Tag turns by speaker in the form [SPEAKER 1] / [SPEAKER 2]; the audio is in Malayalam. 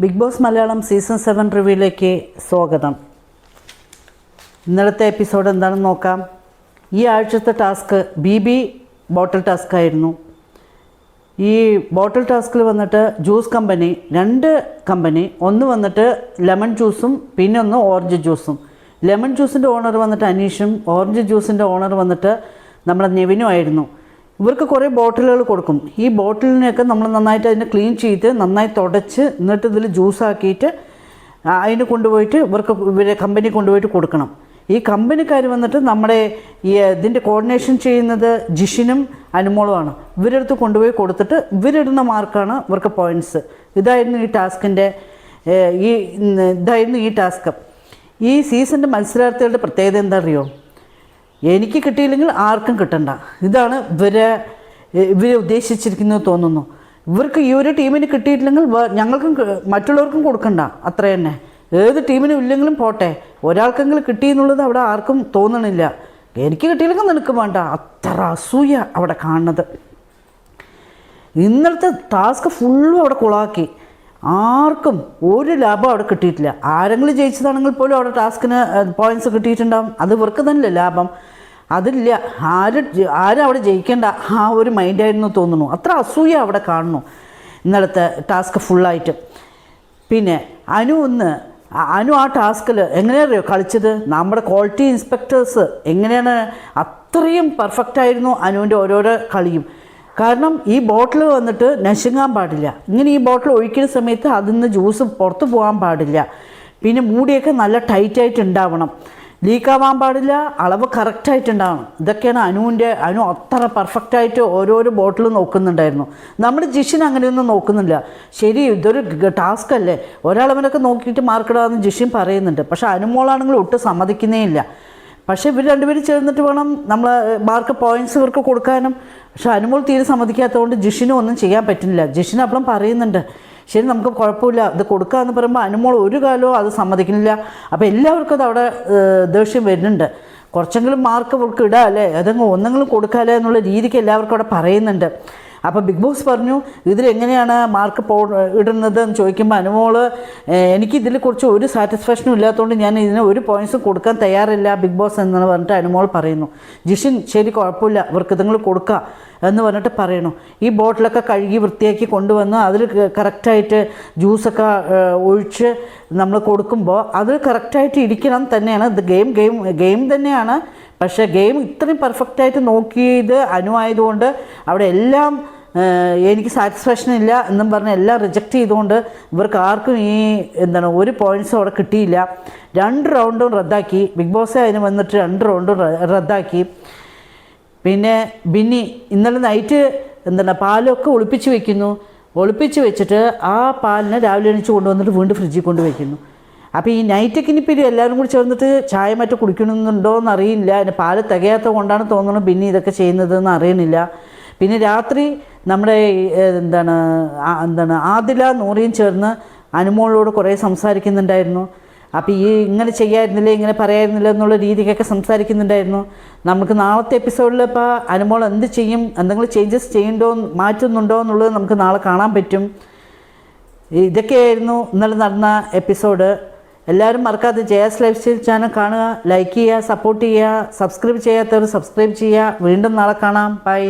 [SPEAKER 1] Bigg Boss Malayalam season seven റിവ്യൂയിലേക്ക് സ്വാഗതം. ഇന്നലത്തെ എപ്പിസോഡ് എന്താണെന്ന് നോക്കാം. ഈ ആഴ്ചത്തെ task B B bottle task ആയിരുന്നു. ഈ ബോട്ടിൽ ടാസ്കിൽ വന്നിട്ട് ജ്യൂസ് കമ്പനി രണ്ട് കമ്പനി ഒന്ന് വന്നിട്ട് ലെമൺ ജ്യൂസും പിന്നെ ഒന്ന് ഓറഞ്ച് ജ്യൂസും. ലെമൺ ജ്യൂസിന്റെ ഓണർ വന്നിട്ട് അനീഷും ഓറഞ്ച് ജ്യൂസിന്റെ ഓണർ വന്നിട്ട് നമ്മുടെ നെവിനും ആയിരുന്നു. ഇവർക്ക് കുറേ ബോട്ടിലുകൾ കൊടുക്കും. ഈ ബോട്ടിലിനെയൊക്കെ നമ്മൾ നന്നായിട്ട് അതിനെ ക്ലീൻ ചെയ്ത് നന്നായി തുടച്ച് എന്നിട്ട് ഇതിൽ ജ്യൂസാക്കിയിട്ട് അതിന് കൊണ്ടുപോയിട്ട് ഇവർക്ക് ഇവരെ കമ്പനി കൊണ്ടുപോയിട്ട് കൊടുക്കണം. ഈ കമ്പനിക്കാർ വന്നിട്ട് നമ്മുടെ ഈ ഇതിന്റെ കോർഡിനേഷൻ ചെയ്യുന്നത് ജിഷിനും അനുമോളുമാണ്. ഇവരെടുത്ത് കൊണ്ടുപോയി കൊടുത്തിട്ട് ഇവരിടുന്ന മാർക്കാണ് ഇവർക്ക് പോയിന്റ്സ് ഇതായിരുന്നു ഈ ടാസ്കിന്റെ ഈ ഇതായിരുന്നു ഈ ടാസ്ക്. ഈ സീസണിന്റെ മത്സരാർത്ഥികളുടെ പ്രത്യേകത എന്താ അറിയോ എനിക്ക് കിട്ടിയില്ലെങ്കിൽ ആർക്കും കിട്ടണ്ട. ഇതാണ് ഇവരെ ഇവരെ ഉദ്ദേശിച്ചിരിക്കുന്നത് തോന്നുന്നു. ഇവർക്ക് ഈ ഒരു ടീമിന് കിട്ടിയിട്ടില്ലെങ്കിൽ ഞങ്ങൾക്കും മറ്റുള്ളവർക്കും കൊടുക്കണ്ട. അത്ര തന്നെ. ഏത് ടീമിനും ഇല്ലെങ്കിലും പോട്ടെ. ഒരാൾക്കെങ്കിലും കിട്ടി എന്നുള്ളത് അവിടെ ആർക്കും തോന്നണില്ല. എനിക്ക് കിട്ടിയില്ലെങ്കിൽ നിനക്ക് വേണ്ട. അത്ര അസൂയ അവിടെ കാണുന്നത്. ഇന്നലത്തെ ടാസ്ക് ഫുള്ളും അവിടെ കുളാക്കി. ആർക്കും ഒരു ലാഭം അവിടെ കിട്ടിയിട്ടില്ല. ആരെങ്കിലും ജയിച്ചതാണെങ്കിൽ പോലും അവിടെ ടാസ്കിന് പോയിന്റ്സ് കിട്ടിയിട്ടുണ്ടാവും. അത് ഇവർക്ക് തന്നെ ലാഭം. അതില്ല. ആര് ആരും അവിടെ ജയിക്കേണ്ട? ആ ഒരു മൈൻഡായിരുന്നു തോന്നുന്നു. അത്ര അസൂയ അവിടെ കാണുന്നു ഇന്നലത്തെ ടാസ്ക് ഫുള്ളായിട്ട് പിന്നെ അനു ഒന്ന് അനു ആ ടാസ്കിൽ എങ്ങനെയറിയോ കളിച്ചത്? നമ്മുടെ ക്വാളിറ്റി ഇൻസ്പെക്ടേഴ്സ് എങ്ങനെയാണ്? അത്രയും പെർഫെക്റ്റ് ആയിരുന്നു അനുവിന്റെ ഓരോരോ കളിയും. കാരണം ഈ ബോട്ടിൽ വന്നിട്ട് നശിങ്ങാൻ പാടില്ല. ഇങ്ങനെ ഈ ബോട്ടിൽ ഒഴിക്കുന്ന സമയത്ത് അതിൽ നിന്ന് ജ്യൂസ് പുറത്ത് പോകാൻ പാടില്ല. പിന്നെ മൂടിയൊക്കെ നല്ല ടൈറ്റായിട്ട് ഉണ്ടാവണം. ലീക്കാവാൻ പാടില്ല അളവ് കറക്റ്റായിട്ട് ഉണ്ടാവണം. ഇതൊക്കെയാണ് അനുവിന്റെ അനു അത്ര പെർഫെക്റ്റായിട്ട് ഓരോരോ ബോട്ടിലും നോക്കുന്നുണ്ടായിരുന്നു. നമ്മുടെ ജിഷിൻ അങ്ങനെയൊന്നും നോക്കുന്നില്ല. ശരി ഇതൊരു ടാസ്ക് അല്ലേ? ഒരാളവനൊക്കെ നോക്കിയിട്ട് മാർക്കിടാമെന്ന് ജിഷിൻ പറയുന്നുണ്ട്. പക്ഷേ അനുമോളാണെങ്കിൽ ഒട്ടും സമ്മതിക്കുന്നേ ഇല്ല. പക്ഷേ ഇവർ രണ്ടുപേരും ചേർന്നിട്ട് വേണം നമ്മൾ മാർക്ക് പോയിന്റ്സ് ഇവർക്ക് കൊടുക്കാനും. പക്ഷെ അനുമോൾ തീരെ സമ്മതിക്കാത്തതുകൊണ്ട് ജിഷിനും ഒന്നും ചെയ്യാൻ പറ്റുന്നില്ല. ജിഷിന് അപ്പം പറയുന്നുണ്ട് ശരി നമുക്ക് കുഴപ്പമില്ല. ഇത് കൊടുക്കാമെന്ന് പറയുമ്പോൾ അനുമോൾ ഒരു കാലവും അത് സമ്മതിക്കുന്നില്ല. അപ്പോൾ എല്ലാവർക്കും അത് അവിടെ ദേഷ്യം വരുന്നുണ്ട്. കുറച്ചെങ്കിലും മാർക്ക് ഇവർക്ക് ഇടാം അല്ലേ? ഏതെങ്കിലും ഒന്നെങ്കിലും കൊടുക്കാല്ലേ എന്നുള്ള രീതിക്ക് എല്ലാവർക്കും അവിടെ പറയുന്നുണ്ട്. അപ്പോൾ ബിഗ് ബോസ് പറഞ്ഞു ഇതിലെങ്ങനെയാണ് മാർക്ക് പോ ഇടുന്നത് എന്ന് ചോദിക്കുമ്പോൾ അനുമോൾ "ഏഹ്, എനിക്ക് ഇതിൽ കുറിച്ച് ഒരു സാറ്റിസ്ഫാക്ഷനും ഇല്ലാത്തതുകൊണ്ട് ഞാൻ ഇതിന് ഒരു പോയിന്റ്സും കൊടുക്കാൻ തയ്യാറില്ല ബിഗ് ബോസ് എന്ന് പറഞ്ഞിട്ട് അനുമോൾ പറയുന്നു. ജിഷിൻ ശരി കുഴപ്പമില്ല ഇവർക്ക് ഇതുങ്ങൾ കൊടുക്കുക എന്ന് പറഞ്ഞിട്ട് പറയണു ഈ ബോട്ടിലൊക്കെ കഴുകി വൃത്തിയാക്കി കൊണ്ടുവന്ന് അതിൽ കറക്റ്റായിട്ട് ജ്യൂസൊക്കെ ഒഴിച്ച് നമ്മൾ കൊടുക്കുമ്പോൾ അത് കറക്റ്റായിട്ട് ഇരിക്കണം തന്നെയാണ്. ഇത് ഗെയിം ഗെയിം ഗെയിം തന്നെയാണ്. പക്ഷേ ഗെയിം ഇത്രയും പെർഫെക്റ്റായിട്ട് നോക്കിയത് അനുവായതുകൊണ്ട് അവിടെ എല്ലാം എനിക്ക് സാറ്റിസ്ഫാക്ഷൻ ഇല്ല എന്നും പറഞ്ഞ് എല്ലാം റിജക്റ്റ് ചെയ്തുകൊണ്ട് ഇവർക്ക് ആർക്കും ഈ എന്താണ് ഒരു പോയിന്റ്സും അവിടെ കിട്ടിയില്ല. രണ്ട് റൗണ്ടും റദ്ദാക്കി. ബിഗ് ബോസ് അതിന് വന്നിട്ട് രണ്ട് റൗണ്ടും റദ്ദാക്കി. പിന്നെ ബിന്നി ഇന്നലെ നൈറ്റ് എന്താണ് പാലൊക്കെ ഒളിപ്പിച്ച് വെക്കുന്നു. ഒളിപ്പിച്ച് വെച്ചിട്ട് ആ പാലിനെ രാവിലെ എണീച്ച് കൊണ്ടുവന്നിട്ട് വീണ്ടും ഫ്രിഡ്ജിൽ കൊണ്ട് വയ്ക്കുന്നു അപ്പോൾ ഈ നൈറ്റൊക്കെ ഇനിയിപ്പോൾ എല്ലാവരും കൂടി ചേർന്നിട്ട് ചായ മറ്റോ കുടിക്കണമെന്നുണ്ടോ എന്ന് അറിയില്ല അതിന് പാൽ തികയാത്ത കൊണ്ടാണ് തോന്നുന്നത് ബിന്നി ഇതൊക്കെ ചെയ്യുന്നതെന്ന് അറിയണില്ല. പിന്നെ രാത്രി നമ്മുടെ എന്താണ് എന്താണ് ആദില നൂറിയും ചേർന്ന് അനുമോളോട് കുറേ സംസാരിക്കുന്നുണ്ടായിരുന്നു. അപ്പോൾ ഈ ഇങ്ങനെ ചെയ്യായിരുന്നില്ല ഇങ്ങനെ പറയായിരുന്നില്ല എന്നുള്ള രീതിക്കൊക്കെ സംസാരിക്കുന്നുണ്ടായിരുന്നു. നമുക്ക് നാളത്തെ എപ്പിസോഡിൽ ഇപ്പോൾ അനുമോൾ എന്ത് ചെയ്യും എന്തെങ്കിലും ചേഞ്ചസ് ചെയ്യണ്ടോ മാറ്റുന്നുണ്ടോ എന്നുള്ളത് നമുക്ക് നാളെ കാണാൻ പറ്റും. ഇതൊക്കെയായിരുന്നു ഇന്നലെ നടന്ന എപ്പിസോഡ്. എല്ലാവരും മറക്കാതെ ജയാസ് ലൈഫ് സ്റ്റൈൽ ചാനൽ കാണുക ലൈക്ക് ചെയ്യുക സപ്പോർട്ട് ചെയ്യുക സബ്സ്ക്രൈബ് ചെയ്യാത്തവർ സബ്സ്ക്രൈബ് ചെയ്യുക. വീണ്ടും നാളെ കാണാം. ബൈ